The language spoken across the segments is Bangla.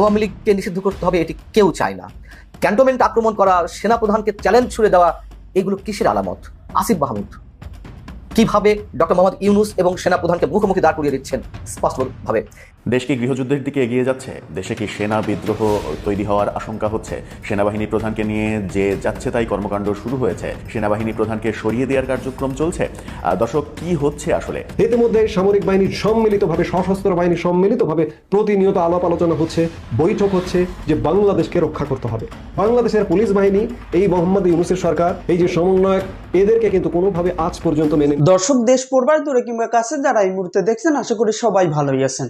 আওয়ামী লীগকে নিষিদ্ধ করতে হবে এটি কেউ চায় না। ক্যান্টনমেন্ট আক্রমণ করা, সেনাপ্রধানকে চ্যালেঞ্জ ছুড়ে দেওয়া, এগুলো কিসের আলামত? আসিফ মাহমুদ, কীভাবে ডক্টর মোহাম্মদ ইউনুস এবং সেনাপ্রধানকে মুখোমুখি দাঁড় করিয়ে দিচ্ছেন স্পষ্টভাবে? দেশ কি গৃহযুদ্ধের দিকে এগিয়ে যাচ্ছে? দেশে কি সেনা বিদ্রোহ তৈরি হওয়ার আশঙ্কা হচ্ছে? সেনাবাহিনী প্রধানকে নিয়ে যে যাচ্ছে তাই কর্মকাণ্ড শুরু হয়েছে। সেনাবাহিনী প্রধানকে সরিয়ে দেওয়ার কার্যক্রম চলছে। দর্শক কি হচ্ছে আসলে? ইতিমধ্যে সামরিক বাহিনীর সম্মিলিতভাবে সশস্ত্র বাহিনীর সম্মিলিতভাবে প্রতিনিয়ত আলাপ আলোচনা হচ্ছে বৈঠক হচ্ছে যে বাংলাদেশকে রক্ষা করতে হবে। বাংলাদেশের পুলিশ বাহিনী এই মোহাম্মদ ইউনুসের সরকার এই যে সমন্বয়ক এদেরকে কিন্তু কোনোভাবে আজ পর্যন্ত মেনে দর্শক দেশ পড়বার দূরে কিংবা কাছে যারা এই মুহূর্তে দেখছেন আশা করি সবাই ভালোই আছেন।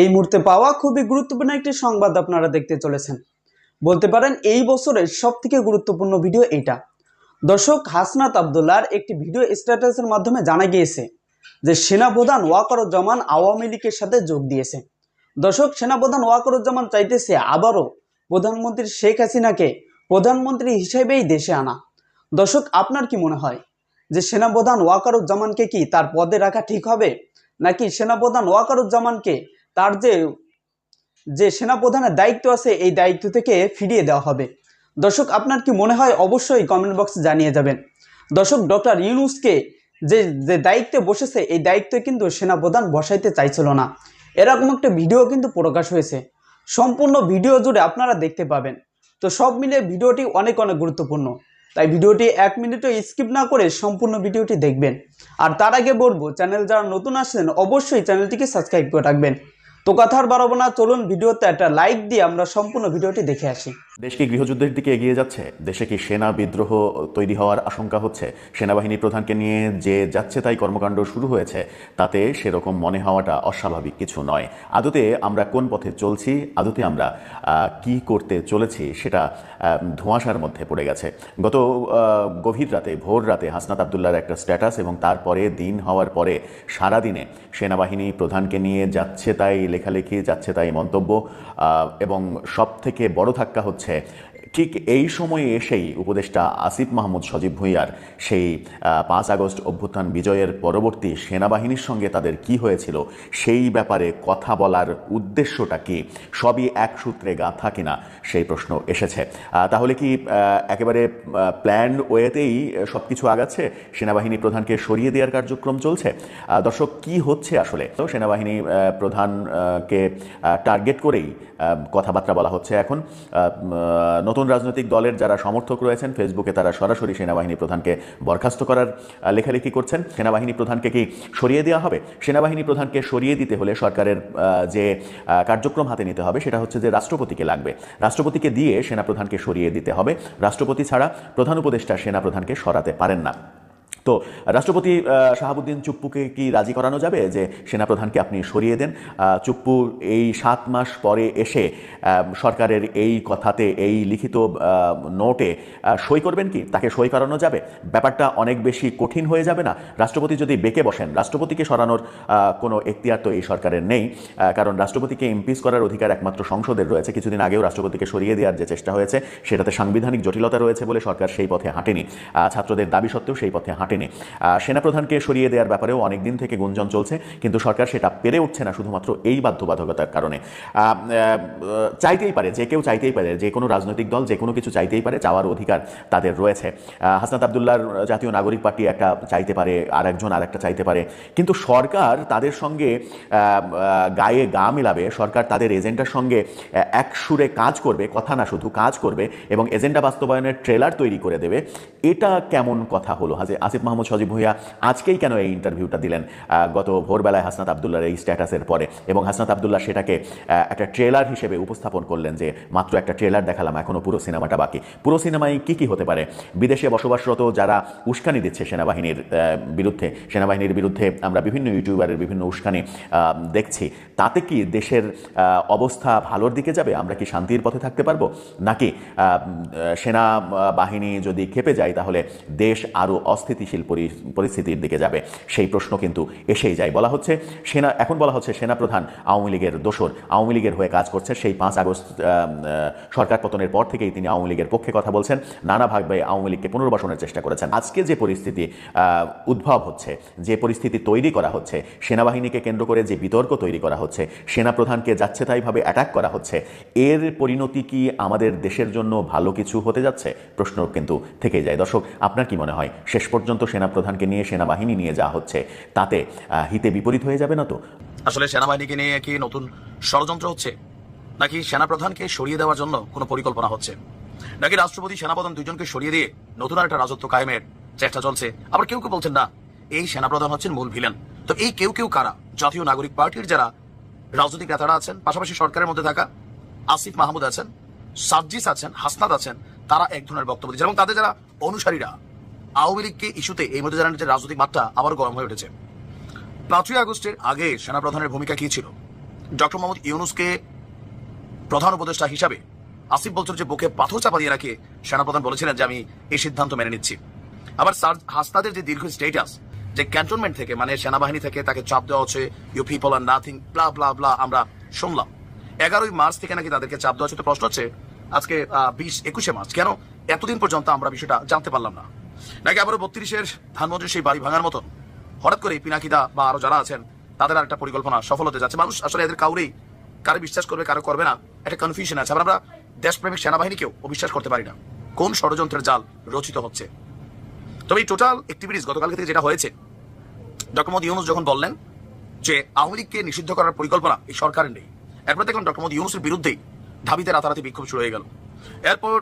এই মুহূর্তে পাওয়া খুবই গুরুত্বপূর্ণ একটি সংবাদ আপনারা দেখতে চলেছেন। বলতে পারেন এই বছরের সব থেকে গুরুত্বপূর্ণ ভিডিও এইটা। দর্শক, হাসনাত আবদুল্লার একটি ভিডিও স্ট্যাটাসের মাধ্যমে জানা গিয়েছে যে সেনাপ্রধান ওয়াকারুজ্জামান আওয়ামী লীগের সাথে যোগ দিয়েছে। দর্শক, সেনাপ্রধান ওয়াকারুজ্জামান চাইতেছে আবারও প্রধানমন্ত্রী শেখ হাসিনাকে প্রধানমন্ত্রী হিসেবেই দেশে আনা। দর্শক, আপনার কি মনে হয় যে সেনাপ্রধান ওয়াকারুজ্জামানকে কি তার পদে রাখা ঠিক হবে? নাকি সেনাপ্রধান ওয়াকারুজ্জামানকে তার যে যে সেনাপ্রধানের দায়িত্ব আছে, এই দায়িত্ব থেকে ফিরিয়ে দেওয়া হবে। দর্শক, আপনার কি মনে হয়? অবশ্যই কমেন্ট বক্সে জানিয়ে যাবেন। দর্শক ডক্টর ইউনুসকে যে যে দায়িত্বে বসেছে, এই দায়িত্বে কিন্তু সেনাপ্রধান বসাইতে চাইছিল না। এরকম একটা ভিডিও কিন্তু প্রকাশ হয়েছে। সম্পূর্ণ ভিডিও জুড়ে আপনারা দেখতে পাবেন। তো সব মিলে ভিডিওটি অনেক অনেক গুরুত্বপূর্ণ। তাই ভিডিওটি এক মিনিটও স্কিপ না করে সম্পূর্ণ ভিডিওটি দেখবেন। আর তার আগে বলব, চ্যানেল যারা নতুন আসছেন, অবশ্যই চ্যানেলটিকে সাবস্ক্রাইব করে রাখবেন। তো কথা আর বাড়াবো না চলুন ভিডিওতে একটা লাইক দিয়ে আমরা সম্পূর্ণ ভিডিওটি দেখে আসি। দেশ কি গৃহযুদ্ধের দিকে এগিয়ে যাচ্ছে? দেশে কি সেনা বিদ্রোহ তৈরি হওয়ার আশঙ্কা হচ্ছে? সেনাবাহিনী প্রধানকে নিয়ে যে যাচ্ছে তাই কর্মকাণ্ড শুরু হয়েছে, তাতে সেরকম মনে হওয়াটা অস্বাভাবিক কিছু নয়। আদতে আমরা কোন পথে চলছি? আদতে আমরা কি করতে চলেছি সেটা ধোঁয়াশার মধ্যে পড়ে গেছে। গত গভীর রাতে, ভোর রাতে হাসনাত আবদুল্লার একটা স্ট্যাটাস এবং তারপরে দিন হওয়ার পরে সারাদিনে সেনাবাহিনী প্রধানকে নিয়ে যাচ্ছে তাই লেখালেখি, যাচ্ছে তাই মন্তব্য এবং সব থেকে বড় ধাক্কা হচ্ছে sẽ ঠিক এই সময়ে এসেই উপদেষ্টা আসিফ মাহমুদ সজীব ভুঁইয়ার সেই পাঁচ আগস্ট অভ্যুত্থান বিজয়ের পরবর্তী সেনাবাহিনীর সঙ্গে তাদের কি হয়েছিল সেই ব্যাপারে কথা বলার উদ্দেশ্যটা কি সবই এক সূত্রে গাঁথা কিনা সেই প্রশ্ন এসেছে। তাহলে কি একেবারে প্ল্যান ওয়েতেই সব কিছু আগাচ্ছে? সেনাবাহিনী প্রধানকে সরিয়ে দেওয়ার কার্যক্রম চলছে? দর্শক কি হচ্ছে আসলে? তো সেনাবাহিনী প্রধানকে টার্গেট করেই কথাবার্তা বলা হচ্ছে এখন। আহ, নতুন রাজনৈতিক দলের যারা সমর্থক রয়েছেন ফেসবুকে তারা সরাসরি সেনাবাহিনী প্রধানকে বরখাস্ত করার লেখালেখি করছেন। সেনাবাহিনী প্রধানকে কি সরিয়ে দেওয়া হবে? সেনাবাহিনী প্রধানকে সরিয়ে দিতে হলে সরকারের যে কার্যক্রম হাতে নিতে হবে সেটা হচ্ছে যে রাষ্ট্রপতিকে লাগবে। রাষ্ট্রপতিকে দিয়ে সেনাপ্রধানকে সরিয়ে দিতে হবে। রাষ্ট্রপতি ছাড়া প্রধান উপদেষ্টা সেনাপ্রধানকে সরাতে পারেন না। তো রাষ্ট্রপতি শাহাবুদ্দিন চুপ্পুকে কি রাজি করানো যাবে যে সেনাপ্রধানকে আপনি সরিয়ে দেন? চুপ্পু এই সাত মাস পরে এসে সরকারের এই কথাতে, এই লিখিত নোটে সই করবেন কি? তাকে সই করানো যাবে? ব্যাপারটা অনেক বেশি কঠিন হয়ে যাবে না? রাষ্ট্রপতি যদি বেঁকে বসেন, রাষ্ট্রপতিকে সরানোর কোনো এখতিয়ার তো এই সরকারের নেই। কারণ রাষ্ট্রপতিকে ইমপিচ করার অধিকার একমাত্র সংসদের রয়েছে। কিছুদিন আগেও রাষ্ট্রপতিকে সরিয়ে দেওয়ার যে চেষ্টা হয়েছে, সেটাতে সাংবিধানিক জটিলতা রয়েছে বলে সরকার সেই পথে হাঁটেনি। ছাত্রদের দাবি সত্ত্বেও সেই পথে হাঁটেনি। আহ, সেনাপ্রধানকে সরিয়ে দেওয়ার ব্যাপারেও অনেক দিন থেকে গুঞ্জন চলছে কিন্তু সরকার সেটা পেরে উঠছে না শুধুমাত্র এই বাধ্যবাধকতার কারণে। চাইতেই পারে যে কেউ চাইতেই পারে যে কোনো রাজনৈতিক দল যে কোনো কিছু চাইতেই পারে চাওয়ার অধিকার তাদের রয়েছে। হাসনাত আবদুল্লার জাতীয় নাগরিক পার্টি একটা চাইতে পারে আর একজন আর একটা চাইতে পারে। কিন্তু সরকার তাদের সঙ্গে গায়ে গা মিলাবে সরকার তাদের এজেন্ডার সঙ্গে এক সুরে কাজ করবে কথা না শুধু কাজ করবে এবং এজেন্ডা বাস্তবায়নের ট্রেলার তৈরি করে দেবে। এটা কেমন কথা হলো? হাজে আসিফ মাহমুদ সজীব ভুইয়া আজকেই কেন এই ইন্টারভিউটা দিলেন? গত ভোরবেলায় হাসনাত আবদুল্লার এই স্ট্যাটাসের পরে। এবং হাসনাত আবদুল্লাহ সেটাকে একটা ট্রেলার হিসেবে উপস্থাপন করলেন যে, মাত্র একটা ট্রেলার দেখালাম, এখনও পুরো সিনেমাটা বাকি। পুরো সিনেমায় কি কি হতে পারে? বিদেশে বসবাসরত যারা উস্কানি দিচ্ছে সেনাবাহিনীর বিরুদ্ধে সেনাবাহিনীর বিরুদ্ধে আমরা বিভিন্ন ইউটিউবারের বিভিন্ন উস্কানি দেখছি। তাতে কি দেশের অবস্থা ভালোর দিকে যাবে? আমরা কি শান্তির পথে থাকতে পারব? নাকি সেনা বাহিনী যদি খেপে যায় তাহলে দেশ আরও অস্থিতিশীল অস্থিতিশীল পরিস্থিতির দিকে যাবে। সেই প্রশ্ন কিন্তু এসেই যায়। বলা হচ্ছে, সেনা, এখন বলা হচ্ছে সেনাপ্রধান আওয়ামী লীগের দোসর আওয়ামী লীগের হয়ে কাজ করছে। সেই পাঁচ আগস্ট সরকার পতনের পর থেকেই তিনি আওয়ামী লীগের পক্ষে কথা বলছেন। নানাভাবে আওয়ামী লীগকে পুনর্বাসনের চেষ্টা করেছেন। আজকে যে পরিস্থিতি উদ্ভব হচ্ছে, যে পরিস্থিতি তৈরি করা হচ্ছে, সেনাবাহিনীকে কেন্দ্র করে যে বিতর্ক তৈরি করা হচ্ছে, সেনাপ্রধানকে যাচ্ছে তাইভাবে অ্যাটাক করা হচ্ছে, এর পরিণতি কি আমাদের দেশের জন্য ভালো কিছু হতে যাচ্ছে? প্রশ্ন কিন্তু থেকেই যায়। দর্শক, আপনার কি মনে হয়? শেষ পর্যন্ত সেনাপ্রধানকে নিয়ে সেনাবাহিনী নিয়ে যা হচ্ছে, তাতে হিতে বিপরীত হয়ে যাবে না তো? আসলে সেনাবাহিনীকে নিয়ে কি নতুন ষড়যন্ত্র হচ্ছে? নাকি সেনাপ্রধানকে সরিয়ে দেওয়ার জন্য কোনো পরিকল্পনা হচ্ছে? নাকি রাষ্ট্রপতি সেনাপ্রধান দুজনকে সরিয়ে দিয়ে নতুন একটা রাজত্ব কায়েমের চেষ্টা চলছে? আবার কেউ কেউ বলছেন, না, এই সেনাপ্রধান হচ্ছেন মূল ভিলেন। তো এই কেউ কেউ কারা? জাতীয় নাগরিক পার্টির যারা রাজনৈতিক নেতারা আছেন, পাশাপাশি সরকারের মধ্যে থাকা আসিফ মাহমুদ আছেন সার্জিস আছেন হাসনাদ আছেন, তারা এক ধরনের বক্তব্য দিচ্ছেন এবং তাদের যারা অনুসারীরা আওয়ামী লীগকে ইস্যুতে এই মধ্যে জানান যে রাজনৈতিক মাত্রা আবারও গরম হয়ে উঠেছে। পাঁচই আগস্টের আগে সেনাপ্রধানের ভূমিকা কি ছিল? ডক্টর মোহাম্মদ ইউনুসকে প্রধান উপদেষ্টা হিসাবে আসিফ বলছেন যে বুকে পাথর চাপা দিয়ে রাখে সেনাপ্রধান বলেছিলেন যে আমি এই সিদ্ধান্ত মেনে নিচ্ছি। আবার সার হাসনাদের যে দীর্ঘ স্টেটাস যে ক্যান্টনমেন্ট থেকে মানে সেনাবাহিনী থেকে তাকে চাপ দেওয়া হচ্ছে you people are nothing blah blah blah আমরা শুনলাম। এগারোই মার্চ থেকে নাকি তাদেরকে চাপ দেওয়া হচ্ছে, তো প্রশ্ন হচ্ছে, আজকে বিশ, একুশে মার্চ, কেন এতদিন পর্যন্ত আমরা বিষয়টা জানতে পারলাম না? নাকি আবারও বত্রিশের ধানমন্ত্রী সেই বাড়ি ভাঙার মতন? হঠাৎ করে পিনাকিদা বা আরও যারা আছেন, তাদের একটা পরিকল্পনা সফল হতে যাচ্ছে। মানুষ আসলে এদের কাউরেই কারও বিশ্বাস করবে, কারও করবে না। একটা কনফিউশন আছে। আমরা দেশপ্রেমিক সেনাবাহিনীকেও অবিশ্বাস করতে পারি না। কোন ষড়যন্ত্রের জাল রচিত হচ্ছে? তবে এই টোটাল অ্যাক্টিভিটিস গতকালকে থেকে যেটা হয়েছে ডক্টর মোদী ইউনুস যখন বললেন যে আওয়ামী লীগকে নিষিদ্ধ করার পরিকল্পনা এই সরকারের নেই, এরপর দেখলাম ডক্টর মোদী ইউনুসের বিরুদ্ধেই ধাবিতে রাতারাতি বিক্ষোভ শুরু হয়ে গেল। এরপর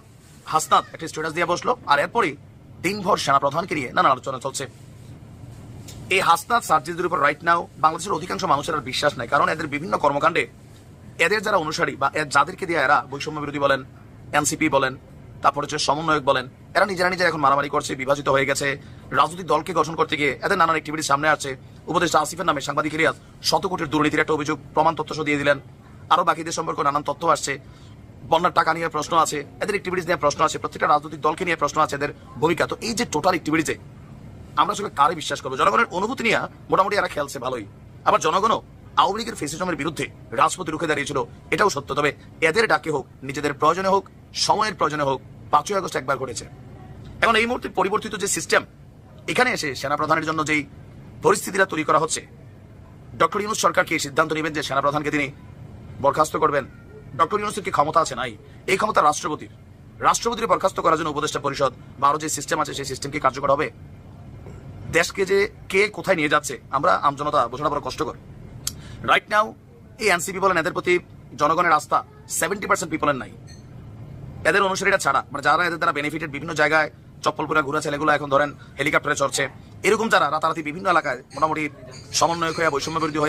হাসনাত একটা স্ট্যাটাস দিয়ে বসল, আর এরপরই দিনভর সেনাপ্রধানকে নিয়ে নানা আলোচনা চলছে। এই হাসনাত সার্জিদের উপর রাইট নাও বাংলাদেশের অধিকাংশ মানুষের আর বিশ্বাস নাই, কারণ এদের বিভিন্ন কর্মকাণ্ডে এদের যারা অনুসারী বা যাদেরকে দিয়ে এরা বৈষম্য বিরোধী বলেন, এনসিপি বলেন, তারপর হচ্ছে সমন্বয়ক বলেন, এরা নিজেরা নিজেরা এখন মারামারি করছে, বিভাজিত হয়ে গেছে। রাজনৈতিক দলকে গঠন করতে গিয়ে এদের নানান অ্যাক্টিভিটি সামনে আসছে। উপদেষ্টা আসিফের নামে সাংবাদিক ইলিয়াস শত কোটির দুর্নীতির একটা অভিযোগ, প্রমাণ তথ্য দিয়ে দিলেন। আরও বাকিদের সম্পর্কে নানান তথ্য আসছে। বন্যার টাকা নিয়ে প্রশ্ন আছে, এদের অ্যাক্টিভিটিস নিয়ে প্রশ্ন আছে, প্রত্যেকটা রাজনৈতিক দলকে নিয়ে প্রশ্ন আছে এদের ভূমিকা। তো এই যে টোটাল অ্যাক্টিভিটিতে আমরা আসলে কারে বিশ্বাস করব? জনগণের অনুভূতি নিয়ে মোটামুটি এরা খেলছে ভালোই। আবার জনগণও আওয়ামী লীগের ফেসিজমের বিরুদ্ধে রাজপথে রুখে দাঁড়িয়েছিল, এটাও সত্য। তবে এদের ডাকে হোক, নিজেদের প্রয়োজনে হোক, সময়ের প্রয়োজনে হোক, পাঁচই আগস্ট একবার করেছে এখন এই মুহূর্তে পরিবর্তিত যে সিস্টেম এখানে এসে সেনাপ্রধানের জন্য যেই পরিস্থিতিটা তৈরি করা হচ্ছে, ডক্টর ইউনুস সরকার কি সিদ্ধান্ত নেবেন যে সেনাপ্রধানকে তিনি বরখাস্ত করবেন। ডক্টর ইউনুসের কি ক্ষমতা আছে? নাই। এই ক্ষমতা রাষ্ট্রপতির। রাষ্ট্রপতির বরখাস্ত করার জন্য উপদেষ্টা পরিষদ বা যে সিস্টেম আছে, সেই সিস্টেম কি কার্যকর হবে? দেশকে যে কে কোথায় নিয়ে যাচ্ছে, আমরা আমজনতা বোঝানো বড় কষ্টকর। রাইট নাও এই এনসিপি বলেন এদের প্রতি জনগণের আস্থা সেভেন্টি পার্সেন্ট পিপলের নাই। এদের অনুসারীরা ছাড়া মানে যারা এদের দ্বারা বেনিফিটেড বিভিন্ন জায়গায়, চপ্পলপুরা ঘুরা ছেলেগুলো এখন ধরেন হেলিকপ্টারে চড়ছে, এরকম যারা, রাতারাতি বিভিন্ন এলাকায় মোটামুটি সমন্বয়ক হয়ে বৈষম্য বিরোধী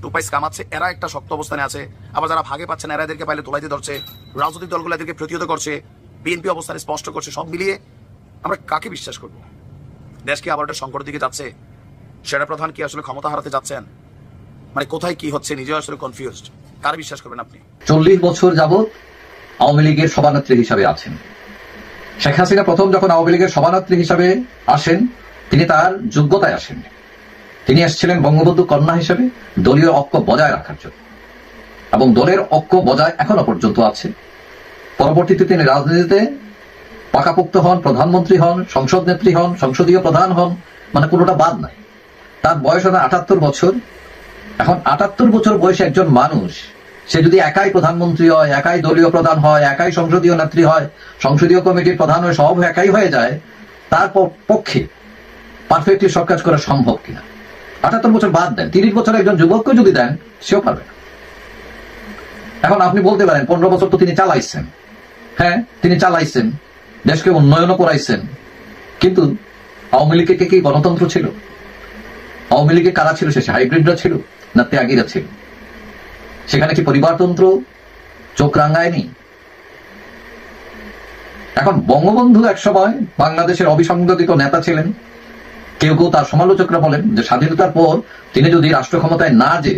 হইয়া টুপাইস কামাচ্ছে এরা একটা শক্ত অবস্থানে আছে। আবার যারা ভাগে পাচ্ছে না, এরা এদেরকে পাইলে তোলাইতে ধরছে। রাজনৈতিক দলগুলো এদেরকে প্রতিহত করছে, বিএনপি অবস্থানে স্পষ্ট করছে, সব মিলিয়ে আমরা কাকে বিশ্বাস করব? দেশ কি আবার একটা সংকটের দিকে যাচ্ছে। সেনা প্রধান কি আসলে ক্ষমতা হারাতে যাচ্ছেন? মানে কোথায় কি হচ্ছে, নিজেও আসলে কনফিউজড কার বিশ্বাস করবেন আপনি? চল্লিশ বছর যাবৎ আওয়ামী লীগের সভানেত্রী হিসাবে আছেন। শেখ হাসিনা প্রথম যখন আওয়ামী লীগের সভানেত্রী হিসাবে আসেন, তিনি তার যোগ্যতায় আসেন তিনি এসেছিলেন বঙ্গবন্ধু কন্যা হিসেবে দলীয় ঐক্য বজায় রাখার জন্য। এবং দলের ঐক্য বজায় এখনও পর্যন্ত আছে। পরবর্তীতে তিনি রাজনীতিতে পাকাপোক্ত হন, প্রধানমন্ত্রী হন, সংসদ নেত্রী হন, সংসদীয় প্রধান হন মানে কোনোটা বাদ নাই। তার বয়স হবে আটাত্তর বছর। এখন আটাত্তর বছর বয়সে একজন মানুষ, সে যদি একাই প্রধানমন্ত্রী হয়, একাই দলীয় প্রধান হয়, একাই সংসদীয় নেত্রী হয়, সংসদীয় কমিটির প্রধান হয়ে সব একাই হয়ে যায়, তার পক্ষে পারফেক্টলি সব কাজ করা সম্ভব কিনা? আটাত্তর বছর বাদ দেন, তিরিশ বছর একজন যুবককে যদি দেন, সেও পারবে। এখন আপনি বলতে পারেন, পনেরো বছর তো তিনি চালাইছেন। হ্যাঁ তিনি চালাইছেন, দেশকে উন্নয়নও করাইছেন। কিন্তু আওয়ামী লীগের কি গণতন্ত্র ছিল? আওয়ামী লীগে কারা ছিল শেষে? হাইব্রিডরা ছিল না ত্যাগীরা ছিল? সেখানে কি পরিবারতন্ত্র চোখ রাঙায়নি? এখন বঙ্গবন্ধু এক সময় বাংলাদেশের অবিসংগঠিত নেতা ছিলেন। কেউ কেউ তার সমালোচকরা বলেন যে স্বাধীনতার পর তিনি যদি রাষ্ট্র ক্ষমতায় না যে,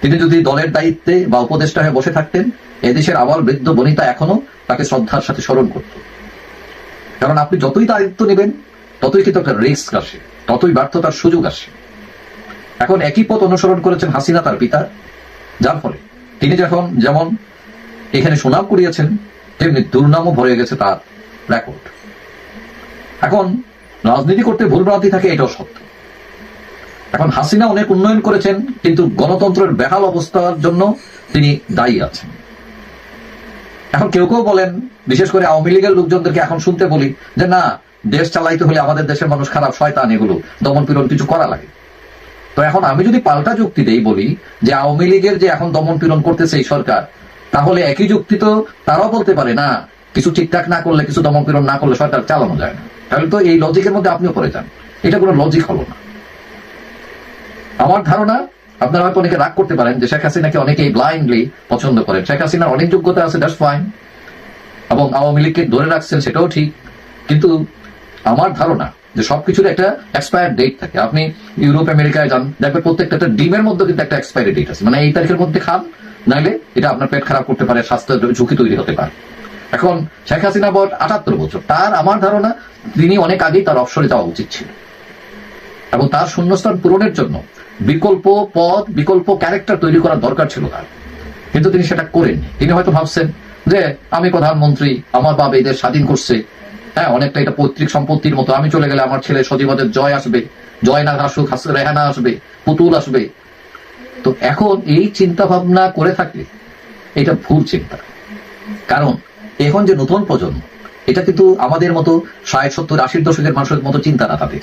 তিনি যদি দলের দায়িত্বে বা উপদেষ্টা হয়ে বসে থাকতেন, এদেশের আবার বৃদ্ধ বনিতা এখনও তাকে শ্রদ্ধার সাথে স্মরণ করত। কারণ আপনি যতই দায়িত্ব নেবেন, ততই কিন্তু একটা রিস্ক আসে, ততই ব্যর্থতার সুযোগ আসে। এখন একই পথ অনুসরণ করেছেন হাসিনা তার পিতা, যার ফলে তিনি যখন যেমন এখানে সুনাম কুড়িয়েছেন, তেমনি দুর্নামও ভরে গেছে তার রেকর্ড এখন রাজনীতি করতে ভুলভ্রান্তি থাকে, এটাও সত্য। এখন হাসিনা অনেক উন্নয়ন করেছেন, কিন্তু গণতন্ত্রের বেহাল অবস্থার জন্য তিনি দায়ী আছেন। এখন কেউ কেউ বলেন, বিশেষ করে আওয়ামী লীগের লোকজনদেরকে এখন শুনতে বলি, যে না, দেশ চালাইতে হলে আমাদের দেশের মানুষ খারাপ, শয়তান, এগুলো দমন পীড়ন কিছু করা লাগে। তো এখন আমি যদি পাল্টা যুক্তি দেই বলি, যে আওয়ামী লীগের যে এখন দমন পীড়ন করতেছে এই সরকার, তাহলে একই যুক্তি তো তারাও বলতে পারে, না, কিছু ঠিকঠাক না করলে, কিছু দমন পীড়ন না করলে সরকার চালানো যায় না। তাহলে তো এই লজিকের মধ্যে আপনিও পড়ে যান। এটা কোনো লজিক হলো না। আমার ধারণা, আপনারা হয়তো অনেকে রাগ করতে পারেন যে শেখ হাসিনাকে অনেকেই ব্লাইন্ডলি পছন্দ করেন। শেখ হাসিনার অনেক যোগ্যতা আছে দ্যাটস ফাইন এবং আওয়ামী লীগকে ধরে রাখছেন, সেটাও ঠিক। কিন্তু আমার ধারণা যে সবকিছুর একটা এক্সপায়ার ডেট থাকে। আপনি ইউরোপ, আমেরিকায় যান, দেখবেন প্রত্যেকটা একটা ডিমের মধ্যে কিন্তু একটা এক্সপায়ারি ডেট আছে। মানে এই তারিখের মধ্যে খান, নাইলে এটা আপনার পেট খারাপ করতে পারে স্বাস্থ্য ঝুঁকি তৈরি হতে পারে। এখন শেখ হাসিনা বট আটাত্তর বছর। তার আমার ধারণা, তিনি অনেক আগেই তার অবসরে যাওয়া উচিত ছিল। এবং তার শূন্যস্থান পূরণের জন্য বিকল্প পদ, বিকল্প ক্যারেক্টার তৈরি করার দরকার ছিল তার। কিন্তু তিনি সেটা করেননি। তিনি হয়তো ভাবছেন যে, আমি প্রধানমন্ত্রী, আমার বাবা এদের স্বাধীন করছে। হ্যাঁ অনেকটা এটা পৈতৃক সম্পত্তির মতো। আমি চলে গেলে আমার ছেলে সজীবদের জয় আসবে জয় না আসুক রেহানা আসবে, পুতুল আসবে। তো এখন এই চিন্তা ভাবনা করে থাকলে এটা ভুল চিন্তা। কারণ এখন যে নতুন প্রজন্ম, এটা কিন্তু আমাদের মতো ষাট, সত্তর, আশির দশকের মানুষের মতো চিন্তা না তাদের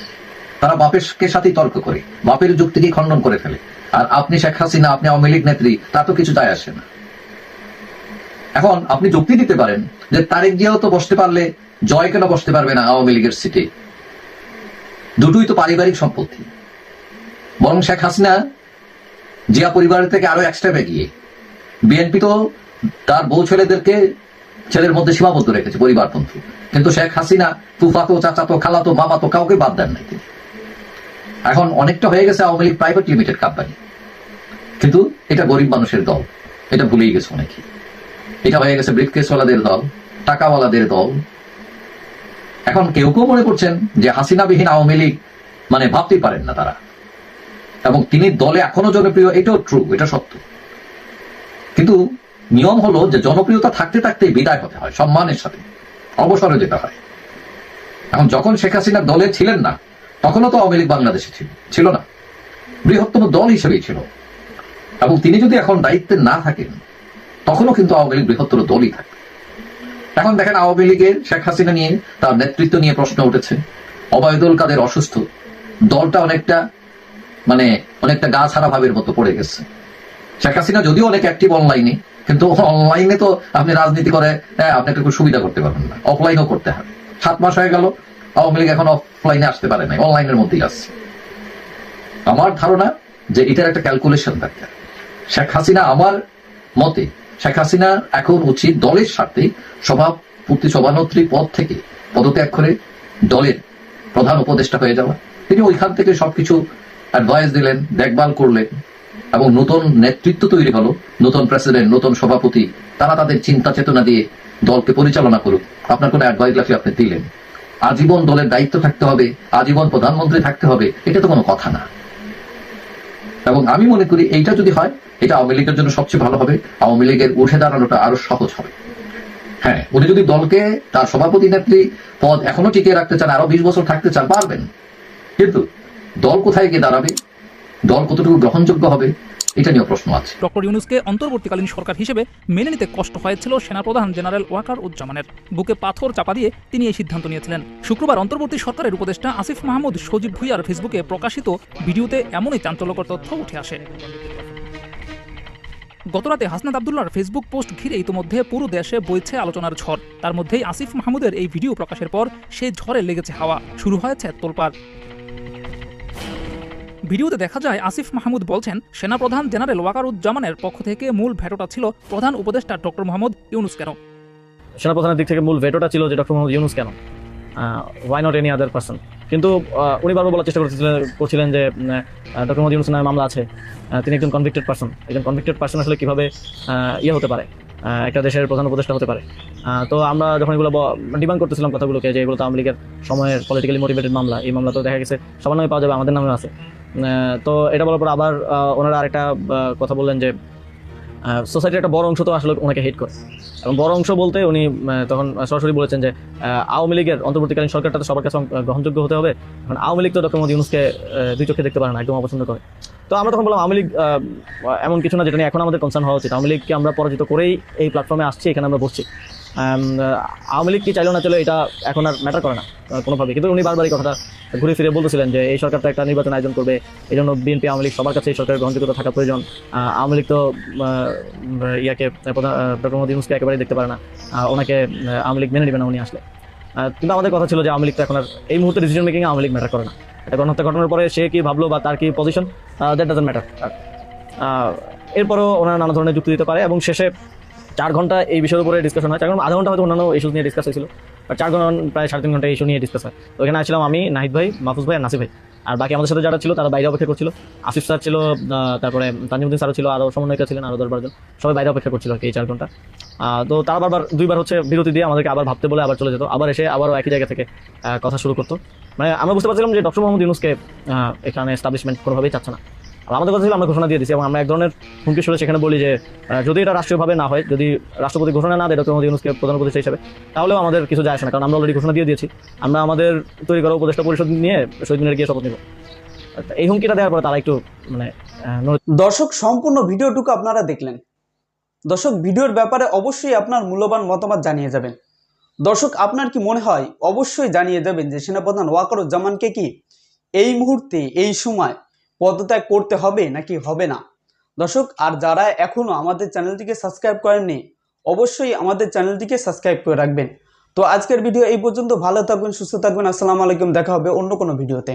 তারা বাপের সাথে তর্ক করে, বাপের যুক্তিকে খণ্ডন করে ফেলে। আর আপনি শেখ হাসিনা, আপনি আওয়ামী লীগ নেত্রী, তা তো কিছু যায় আসে না। এখন আপনি যুক্তি দিতে পারেন যে তারেক জিয়াও তো বসতে পারলে জয় কেন বসতে পারবে না আওয়ামী লীগের সিটে? দুটোই তো পারিবারিক সম্পত্তি। বরং শেখ হাসিনা জিয়া পরিবারের থেকে আরও এক স্টেপ এগিয়ে। বিএনপি তো তার বউ ছেলেদেরকে ছেলের মধ্যে সীমাবদ্ধ রেখেছে পরিবারতন্ত্র কিন্তু শেখ হাসিনা ফুফাতো, চাচাতো, খালাতো, মামাতো কাউকে বাদ দেন নাই এখন অনেকটা হয়ে গেছে Awami League private limited company. কিন্তু এটা গরিব মানুষের দল। এটা ভুলেই গেছে অনেকে। এটা হয়ে গেছে ব্রিফকেসওয়ালাদের দল, টাকাওয়ালাদের দল। এখন কেউ কেউ মনে করছেন যে হাসিনাবিহীন আওয়ামী লীগ মানে ভাবতেই পারেন না তারা। এবং তিনি দলে এখনও জনপ্রিয়, এটাও ট্রু এটা সত্য। কিন্তু নিয়ম হলো যে জনপ্রিয়তা থাকতে থাকতে বিদায় হতে হয়, সম্মানের সাথে, অবসরে যেতে হয়। এখন যখন শেখ হাসিনা দলে ছিলেন না, তখনও তো আওয়ামী লীগ বাংলাদেশে ছিল ছিল না। বৃহত্তম দল হিসেবেই ছিল। এবং তিনি যদি এখন দায়িত্বে না থাকেন, তখনও কিন্তু আওয়ামী লীগ বৃহত্তর দলই থাকে এখন দেখেন আওয়ামী লীগের শেখ হাসিনা নিয়ে তার নেতৃত্ব নিয়ে প্রশ্ন উঠেছে। অবায়দুল কাদের অসুস্থ। দলটা অনেকটা মানে অনেকটা গা ছাড়া ভাবের মতো পড়ে গেছে। শেখ হাসিনা যদিও অনেক অ্যাক্টিভ অনলাইনে কিন্তু অনলাইনে তো আপনি রাজনীতি করে হ্যাঁ, আপনাকে খুব সুবিধা করতে পারবেন না। অফলাইনও করতে হবে। সাত মাস হয়ে গেল আওয়ামী লীগ এখন অফলাইনে আসতে পারে নাই অনলাইনের মধ্যেই আসছে আমার ধারণা যে এটার একটা ক্যালকুলেশন দরকার। শেখ হাসিনা আমার মতে শেখ হাসিনা এখন উচিত দলের স্বার্থে সভাপতি সভানেত্রী পদ থেকে পদত্যাগ করে দলের প্রধান উপদেষ্টা হয়ে যাওয়া। তিনি ওইখান থেকে সবকিছু অ্যাডভাইস দিলেন দেখভাল করলেন। এবং নতুন নেতৃত্ব তৈরি হলো, নতুন প্রেসিডেন্ট নতুন সভাপতি, তারা তাদের চিন্তা চেতনা দিয়ে দলকে পরিচালনা করুক। আপনার কোনো অ্যাডভাইস লাগলে আপনি দিলেন। আজীবন দলের দায়িত্ব থাকতে হবে, আজীবন প্রধানমন্ত্রী থাকতে হবে, এটা তো কোনো কথা না। এবং আমি মনে করি এইটা যদি হয়, এটা আওয়ামী লীগের জন্য সবচেয়ে ভালো হবে, আওয়ামী লীগের উঠে দাঁড়ানোটা আরও সহজ হবে। হ্যাঁ উনি যদি দলকে, তার সভাপতি, নেত্রী পদ এখনও টিকিয়ে রাখতে চান, আরও বিশ বছর থাকতে চান, পারবেন। কিন্তু দল কোথায় গিয়ে দাঁড়াবে? দল কতটুকু গ্রহণযোগ্য হবে, এটা নিয়ে প্রশ্ন আছে। ডক্টর ইউনুসকে অন্তর্বর্তীকালীন সরকার হিসেবে মেনে নিতে কষ্ট হয়েছিল সেনাপ্রধান জেনারেল ওয়াকার উজ্জামানের। বুকে পাথর চাপা দিয়ে তিনি এই সিদ্ধান্ত নিয়েছিলেন। শুক্রবার অন্তর্বর্তী সরকারের উপদেষ্টা আসিফ মাহমুদ সজীব ভুইয়ার ফেসবুকে প্রকাশিত ভিডিওতে এমনই চাঞ্চল্যকর তথ্য উঠে আসে। গতরাতে হাসনাত আবদুল্লার ফেসবুক পোস্ট ঘিরে ইতিমধ্যে পুরো দেশে বইছে আলোচনার ঝড়। তার মধ্যেই আসিফ মাহমুদের এই ভিডিও প্রকাশের পর সেই ঝড়ে লেগেছে হাওয়া। শুরু হয়েছে তোলপাড়। ভিডিওতে দেখা যায়, আসিফ মাহমুদ বলছেন, সেনাপ্রধান জেনারেল ওয়াকারুজ্জামানের পক্ষ থেকে মূল ভেটোটা ছিল প্রধান উপদেষ্টা ডক্টর মোহাম্মদ ইউনুস কেন? সেনাপ্রধানের দিক থেকে মূল ভেটোটা ছিল যে ডক্টর মোহাম্মদ ইউনুস কেন? Why not any other person কিন্তু উনি বারবার বলার চেষ্টা করছিলেন করছিলেন যে ডক্টর মোহাম্মদ ইউনুস নামে মামলা আছে। তিনি একজন কনভিক্টেড পার্সন একজন কনভিক্টেড পার্সন আসলে কীভাবে ইয়ে হতে পারে? একটা দেশের প্রধান উপদেষ্টা হতে পারে। তো আমরা যখন এগুলো ডিমান্ড করতেছিলাম কথাগুলোকে যে এগুলো তো আওয়ামী লীগের সময়ের পলিটিক্যালি মোটিভেটেড মামলা, এই মামলা তো দেখা গেছে সবার নামে পাওয়া যাবে আমাদের নামে আছে। তো এটা বলার পর আবার ওনারা আরেকটা কথা বললেন যে সোসাইটির একটা বড় অংশ তো আসলে ওনাকে হেট করে। এবং বড় অংশ বলতে উনি তখন সরাসরি বলেছেন যে আওয়ামী লীগের অন্তর্বর্তীকালীন সরকারটা তো সবার কাছে গ্রহণযোগ্য হতে হবে। এখন আওয়ামী লীগ তো ডক্টর মোদী ইউনুসকে দুই চোখে দেখতে পারে না, একদম অপছন্দ করে। তো আমরা তখন বললাম, আওয়ামী লীগ এমন কিছু না যেটা নিয়ে এখন আমাদের কনসার্ন হওয়া উচিত। আওয়ামী লীগকে আমরা পরাজিত করেই এই প্ল্যাটফর্মে আসছি, এখানে আমরা বসছি। আওয়ামী লীগ কি চাইলো না চলে এটা এখন আর ম্যাটার করে না কোনোভাবে। কিন্তু উনি বারবার এই কথাটা ঘুরে ফিরে বলতেছিলেন যে এই সরকারটা একটা নির্বাচন আয়োজন করবে এই জন্য বিএনপি, আওয়ামী লীগ সবার কাছে এই সরকারের গ্রহণযোগ্যতা থাকা প্রয়োজন। আওয়ামী লীগ তো ইয়াকে ডক্টর মোদী ইউনুসকে একেবারেই দেখতে পারে না। ওনাকে আওয়ামী লীগ মেনে নেবে না উনি আসলে। কিন্তু আমাদের কথা ছিল যে আওয়ামী লীগ তো এখন আর এই মুহূর্তে decision making Awami League matter করে না। এটা গণহত্যা ঘটনার পরে সে কি ভাবলো বা তার কি পজিশন দ্যাট ডাজেন্ট ম্যাটার এরপরও ওনারা নানা ধরনের যুক্তি দিতে পারে এবং শেষে চার ঘণ্টা এই বিষয়ের উপরে ডিসকাশন হয়। চার ঘণ্টা আধা ঘণ্টা হয়তো অন্যান্য ইস্যুস নিয়ে ডিসকাস হয়েছিল। আর চার ঘণ্টা প্রায় সাড়ে তিন ঘণ্টা ইস্যু নিয়ে ডিসকাস হয়। তো এখানে আসছিলাম আমি, নাহিদ ভাই, মাহফুজ ভাই আর নাসিফ ভাই। আর বাকি আমাদের সাথে যারা ছিল, তারা বাইরে অপেক্ষা করছিল। আসিফ স্যার ছিল তারপরে তানজিমুদ্দিন স্যারও ছিল আরও সমন্বয়িকা ছিলেন আরও দশ বারোজন সবাই বাইরে অপেক্ষা করছিল এই চার ঘণ্টা। তো তারা বারবার দুইবার হচ্ছে বিরতি দিয়ে আমাদেরকে আবার ভাবতে বলে আবার চলে যেত। আবার এসে আবারও একই জায়গা থেকে কথা শুরু করতো। মানে আমরা বুঝতে পারছিলাম যে ডক্টর মোহাম্মদ ইউনুসকে এখানে এস্টাবলিশমেন্ট কোনোভাবেই চাচ্ছে না। আমাদের কথা ছিল, আমরা ঘোষণা দিয়ে দিচ্ছি এবং আমরা এক ধরনের হুমকি শুনে সেখানে বলি যে যদি এটা রাষ্ট্রীয়ভাবে না হয়, যদি রাষ্ট্রপতি ঘোষণা না দেয়, ডক্টর মোদী ইউনুসকে প্রধান উপদেষ্টা হিসেবে, তাহলেও আমাদের কিছু যায় আসে না, কারণ আমরা অলরেডি ঘোষণা দিয়ে দিয়েছি। আমরা আমাদের তৈরি করা উপদেষ্টা পরিষদ নিয়ে শহীদ মিনারে গিয়ে শপথ নিব। এই হুমকিটা দেওয়ার পরে তারা একটু মানে দর্শক, সম্পূর্ণ ভিডিওটুকু আপনারা দেখলেন। দর্শক, ভিডিওর ব্যাপারে অবশ্যই আপনার মূল্যবান মতামত জানিয়ে যাবেন। দর্শক, আপনার কি মনে হয়? অবশ্যই জানিয়ে দেবেন যে সেনাপ্রধান ওয়াকারুজ্জামানকে কি এই মুহূর্তে, এই সময় পদত্যাগ করতে হবে নাকি হবে না? দর্শক, আর যারা এখনও আমাদের চ্যানেলটিকে সাবস্ক্রাইব করেননি, অবশ্যই আমাদের চ্যানেলটিকে সাবস্ক্রাইব করে রাখবেন। তো আজকের ভিডিও এই পর্যন্ত। ভালো থাকবেন, সুস্থ থাকবেন। আসসালামু আলাইকুম। দেখা হবে অন্য কোনো ভিডিওতে।